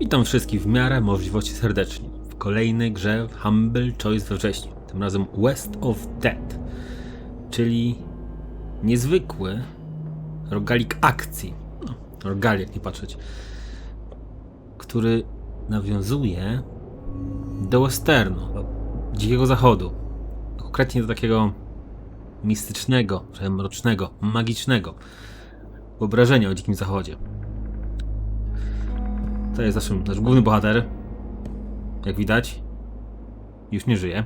Witam wszystkich w miarę możliwości serdecznie w kolejnej grze w Humble Choice we wrześniu. Tym razem West of Dead, czyli niezwykły rogalik akcji. No, rogali, jak nie patrzeć. Który nawiązuje do westernu, do dzikiego zachodu. Konkretnie do takiego mistycznego, mrocznego, magicznego wyobrażenia o dzikim zachodzie. To jest nasz główny bohater. Jak widać, już nie żyje.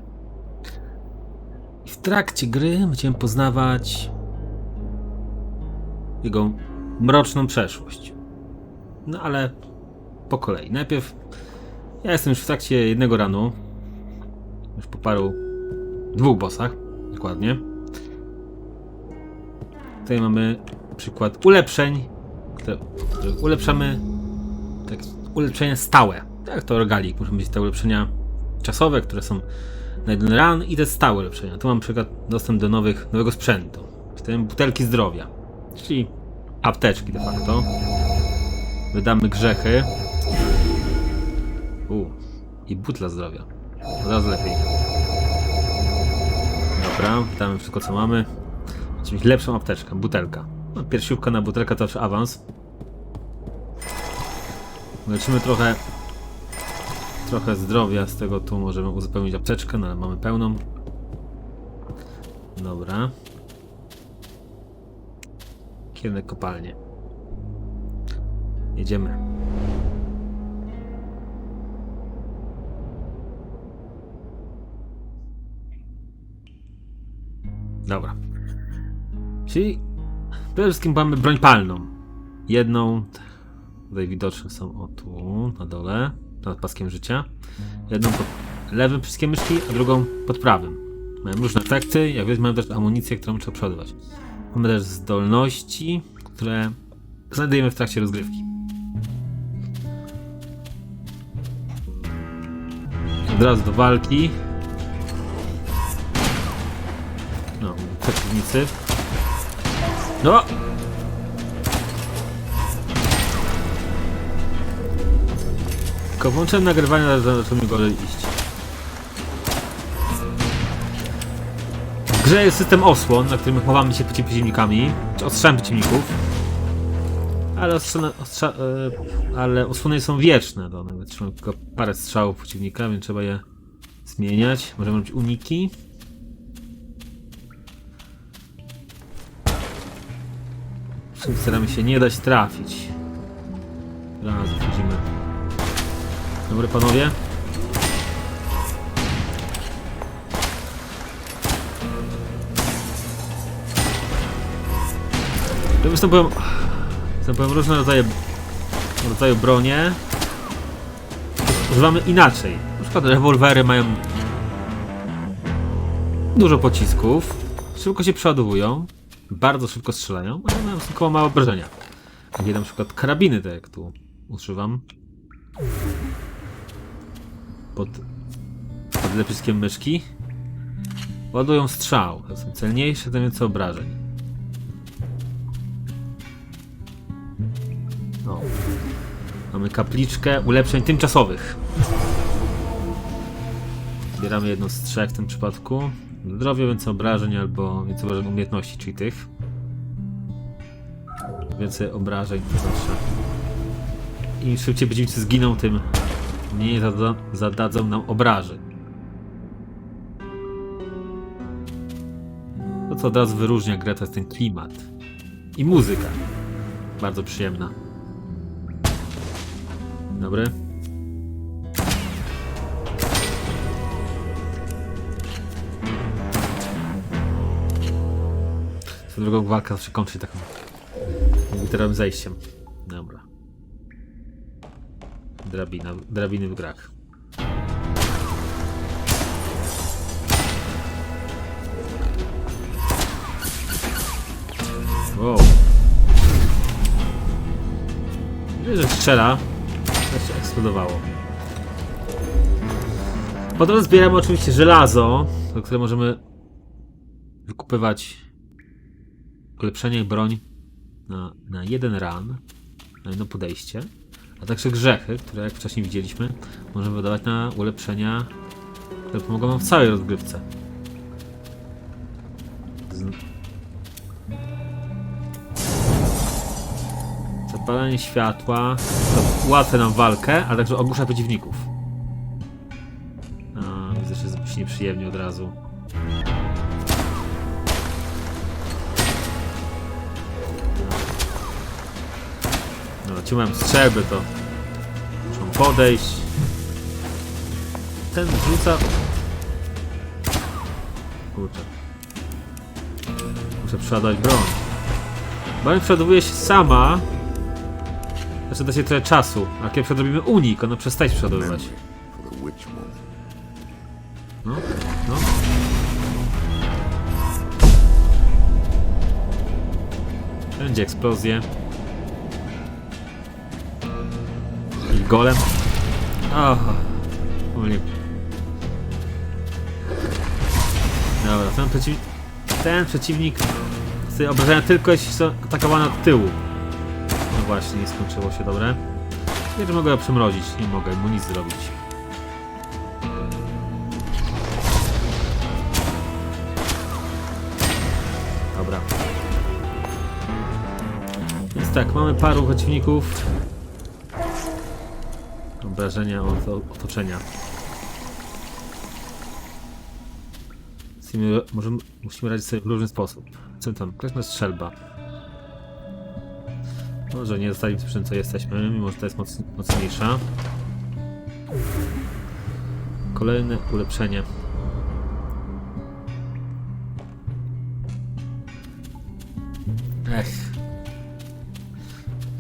I w trakcie gry będziemy poznawać jego mroczną przeszłość. No ale po kolei. Najpierw ja jestem już w trakcie jednego ranu. Już po paru dwóch bossach, dokładnie. Tutaj mamy przykład ulepszeń, które ulepszamy tak, ulepszenia stałe. Tak to rogalik. Muszą być te ulepszenia czasowe, które są na jeden run i te stałe ulepszenia. Tu mam przykład dostęp do nowych, nowego sprzętu. W tym butelki zdrowia, czyli apteczki de facto. Wydamy grzechy. U, i butla zdrowia. Od razu lepiej. Dobra, wydamy wszystko co mamy. Mieć lepszą apteczkę, butelka. No, piersiówka na butelkę to już awans. Leczymy trochę trochę zdrowia, z tego tu możemy uzupełnić apteczkę, no ale mamy pełną. Dobra. Kierunek kopalnie. Jedziemy. Dobra. Czyli przede wszystkim mamy broń palną. Jedną, tutaj widoczne są o tu, na dole, nad paskiem życia. Jedną pod lewym przyciskiem myszki, a drugą pod prawym. Mają różne efekty, jak widać mają też amunicję, którą trzeba przeładować. Mamy też zdolności, które znajdujemy w trakcie rozgrywki. Od razu do walki. No, przeciwnicy. No! Tylko włączyłem nagrywanie, mi gorzej iść. W grze jest system osłon, na którym chowamy się przed przeciwnikami, ostrzałem przeciwników. Ale, ostrzone, ostrza, e, ale osłony są wieczne, to nawet trzymają tylko parę strzałów przeciwnika, więc trzeba je zmieniać. Możemy robić uniki. Staramy się nie dać trafić. Raz, wchodzimy. Dobry panowie. Występują, występują różne rodzaje, rodzaje bronie. Używamy inaczej. Na przykład rewolwery mają dużo pocisków, szybko się przeładowują, bardzo szybko strzelają, ale mają tylko małe obrażenia. Takie na przykład karabiny, tak jak tu używam. Pod, pod lepiskiem myszki. Ładują strzał. To są celniejsze, tym więcej obrażeń. O. Mamy kapliczkę ulepszeń tymczasowych. Zbieramy jedno z trzech w tym przypadku. Zdrowie, więcej obrażeń albo więcej obrażeń umiejętności, czyli tych. Więcej obrażeń to zawsze. Im szybciej przeciwnicy zginą, tym mniej zada zadadzą nam obrażeń. To co od razu wyróżnia grę to jest ten klimat. I muzyka. Bardzo przyjemna. Dobry. Swoją drugą walka zawsze kończy taką literowym zejściem. Drabina, drabiny w grach. Wow. Że strzela. Się eksplodowało. Po drodze zbieramy oczywiście żelazo, które możemy wykupywać ulepszenie broń na, na jeden run, na jedno podejście. A także grzechy, które jak wcześniej widzieliśmy, możemy wydawać na ulepszenia, które pomogą nam w całej rozgrywce. Z... Zapalenie światła ułatwia nam walkę, ale także ogłusza przeciwników. A, widzę, że się nieprzyjemnie od razu. Mam strzelby, to muszą podejść. Ten rzuca... Kurczę. Muszę przeładować broń. Broń przeładowuje się sama. Znaczy da się trochę czasu. A kiedy przedrobimy unik, ona przestaje się przeładowywać. No, no. Będzie eksplozję. Golem. Oh, pomyliłem. Dobra, ten przeciwnik. Ten przeciwnik obrażenia tylko jeśli są atakowane od tyłu. No właśnie, nie skończyło się dobre. Że mogę go przymrozić, nie mogę mu nic zrobić. Dobra. Więc tak, mamy paru przeciwników. Obrażenia od otoczenia. Musimy, możemy, musimy radzić sobie w różny sposób. Tam? Klasna strzelba. Może nie zostali przy czym co jesteśmy, mimo że to jest moc, mocniejsza. Kolejne ulepszenie. Ech.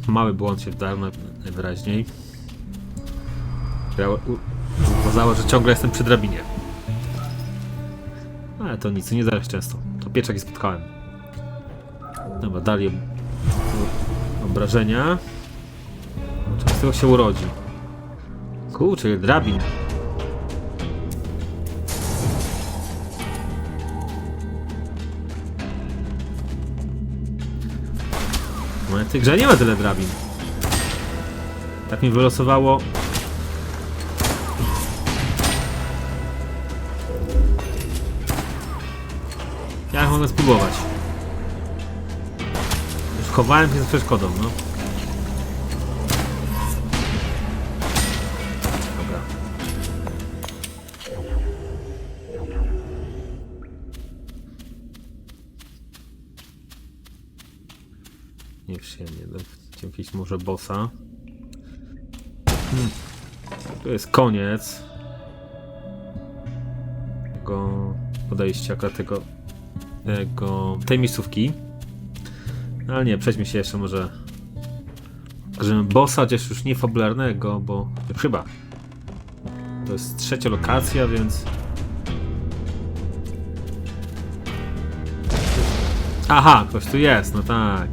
Mały błąd się naj- najwyraźniej. Grało- u- Ukazało, że ciągle jestem przy drabinie. Ale to nic, nie zależy często. To pieczak i spotkałem. Dobra, ob- obrażenia. Z tego się urodzi. Kurczę, drabin. W tej grze nie ma tyle drabin. Tak mi wylosowało. Mogę spróbować. Już chowałem się z przeszkodą, no. Dobra. Nieprzyjemnie. Jakiegoś może bossa. Hmm. Tu jest koniec. Tego podejścia, tego, tego tej miejscówki. No, Ale nie, przejdźmy się jeszcze może. Pokażemy bossa, chociaż już nie fabularnego, bo chyba. To jest trzecia lokacja, więc. Aha, ktoś tu jest, no tak.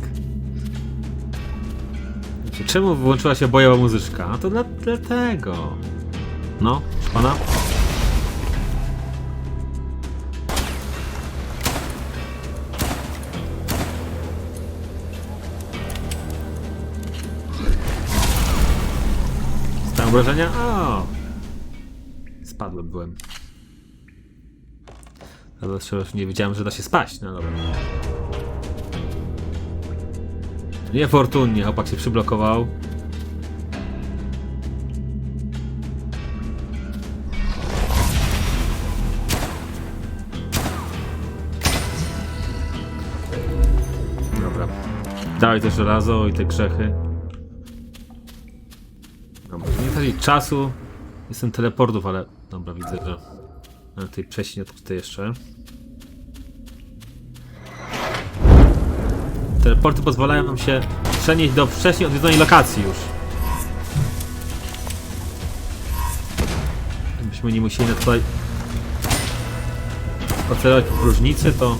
Znaczy, Czemu włączyła się bojowa muzyczka? A to dla, dlatego. No, pana. Obrażenia? O! Spadłem, byłem. Ale już nie wiedziałem, że da się spaść. No dobra. Niefortunnie, chłopak się przyblokował. Dobra. Dawaj też żelazo i te grzechy. Dobra, nie tracić czasu. Jestem teleportów, ale... Dobra, widzę, że... Na tej prześnie tutaj jeszcze. Teleporty pozwalają nam się przenieść do wcześniej odwiedzonej lokacji już. Gdybyśmy nie musieli na tutaj spacerować po próżnicy, to...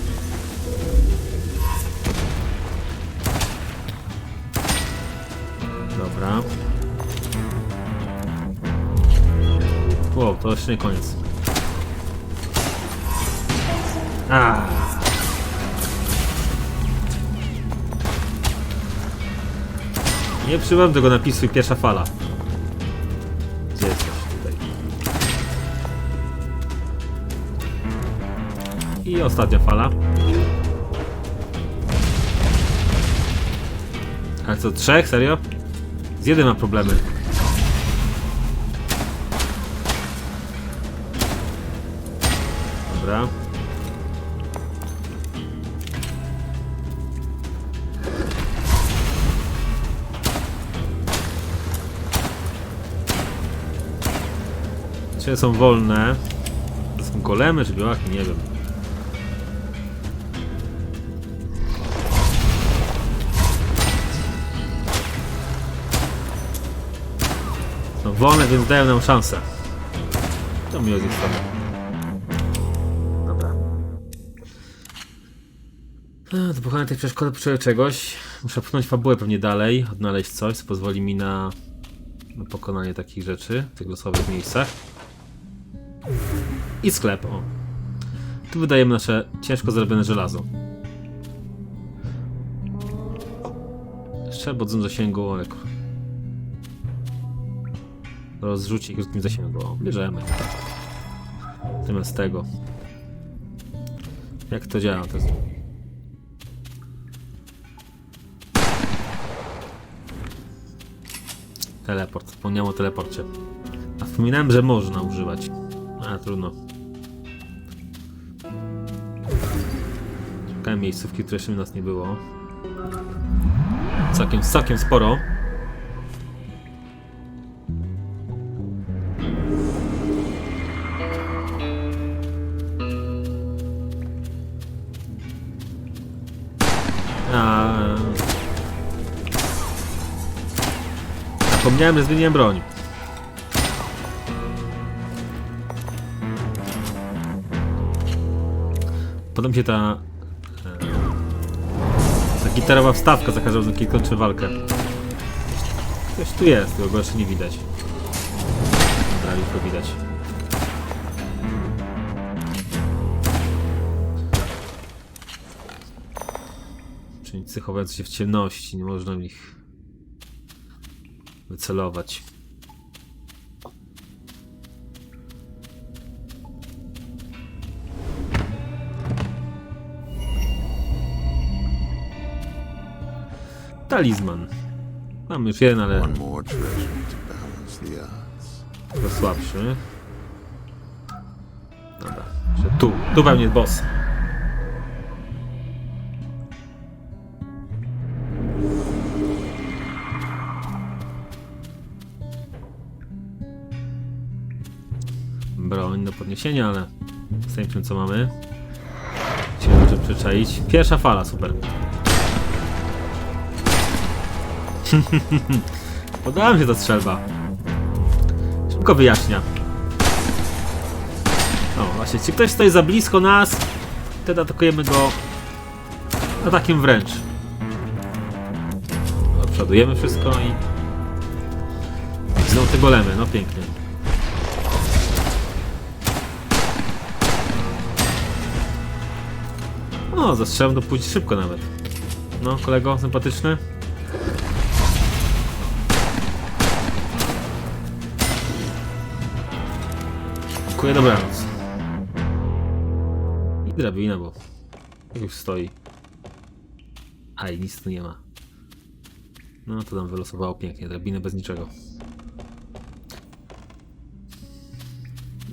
Dobra. Wow, to jeszcze nie koniec. Nie przyjmowałem tego napisu i pierwsza fala. Gdzie tutaj? I ostatnia fala. A co, trzech? Serio? Z jednym ma problemy. Dobra. Czy są wolne? To są golemy czy białaki? Nie wiem. Są wolne, więc dają nam szansę. To miło z ich. Do pokonania tej przeszkody potrzebuję czegoś. Muszę pchnąć fabułę pewnie dalej, odnaleźć coś, co pozwoli mi na, na pokonanie takich rzeczy w tych losowych miejscach. I sklep, o. Tu wydajemy nasze ciężko zrobione żelazo. Strzelb od zasięgu, ale... kur- Rozrzuci krótkim zasięgu, bierzemy. Zamiast tego. Jak to działa? To jest... Teleport, wspomniałem o teleporcie. A wspominałem, że można używać. A, trudno. Szukałem miejscówki, które jeszcze u nas nie było. Całkiem, całkiem sporo. Zapomniałem, że zmieniłem broń. Mi się ta... e, Ta gitarowa wstawka za każdym razem, kiedy kończę walkę. Ktoś tu jest, tylko go jeszcze nie widać. Dobra, już go widać. Czyńcy chowający się w ciemności, nie można w nich wycelować. Talizman. Mam już jeden, ale to słabszy. Dobra, że tu, tu pewnie jest boss. Podniesienia, ale zostańmy co mamy. Chciałem może przyczaić. Pierwsza fala, super. Podoba mi się ta strzelba. Szybko wyjaśnia. O, właśnie, jeśli ktoś stoi za blisko nas, wtedy atakujemy go atakiem wręcz. Odprzedujemy wszystko i... Znowu te golemy, no pięknie. O, zastrzelam to pójść szybko nawet. No, kolego, sympatyczny. Dziękuję, dobranoc. I drabina, bo już stoi. A i nic tu nie ma. No to nam wylosowało pięknie, drabinę bez niczego.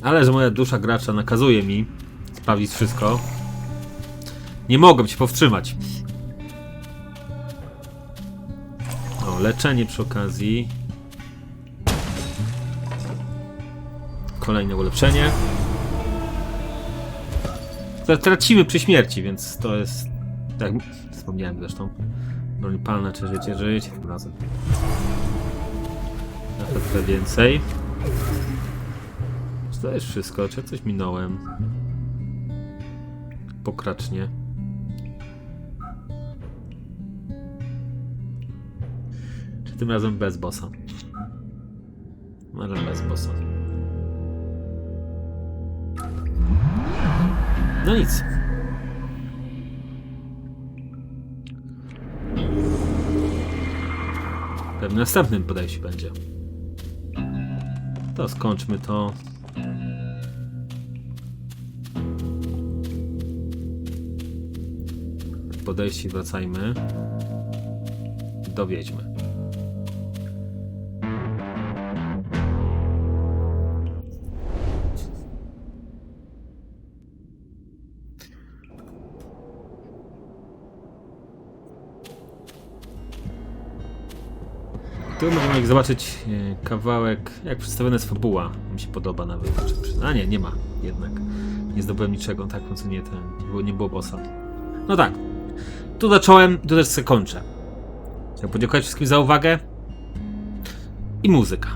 Ale że moja dusza gracza nakazuje mi sprawdzić wszystko, nie mogłem się powstrzymać. O, leczenie przy okazji. Kolejne ulepszenie. Tra- Tracimy przy śmierci, więc to jest. Tak wspomniałem zresztą. Broń palna, czy życie żyć tym razem. Na trochę więcej. Czy to jest wszystko? Czy ja coś minąłem? Pokracznie. Tym razem bez bossa? Może bez bossa. No nic. Pewnie następnym podejściu będzie. To skończmy to. podejście wracajmy do Tu możemy jak zobaczyć e, kawałek, jak przedstawiona jest fabuła. Mi się podoba nawet. A nie, nie ma jednak. Nie zdobyłem niczego, tak, no co nie, ten, nie było, nie było bossa. No tak, tu zacząłem, tu też kończę. Chciałbym podziękować wszystkim za uwagę i muzyka.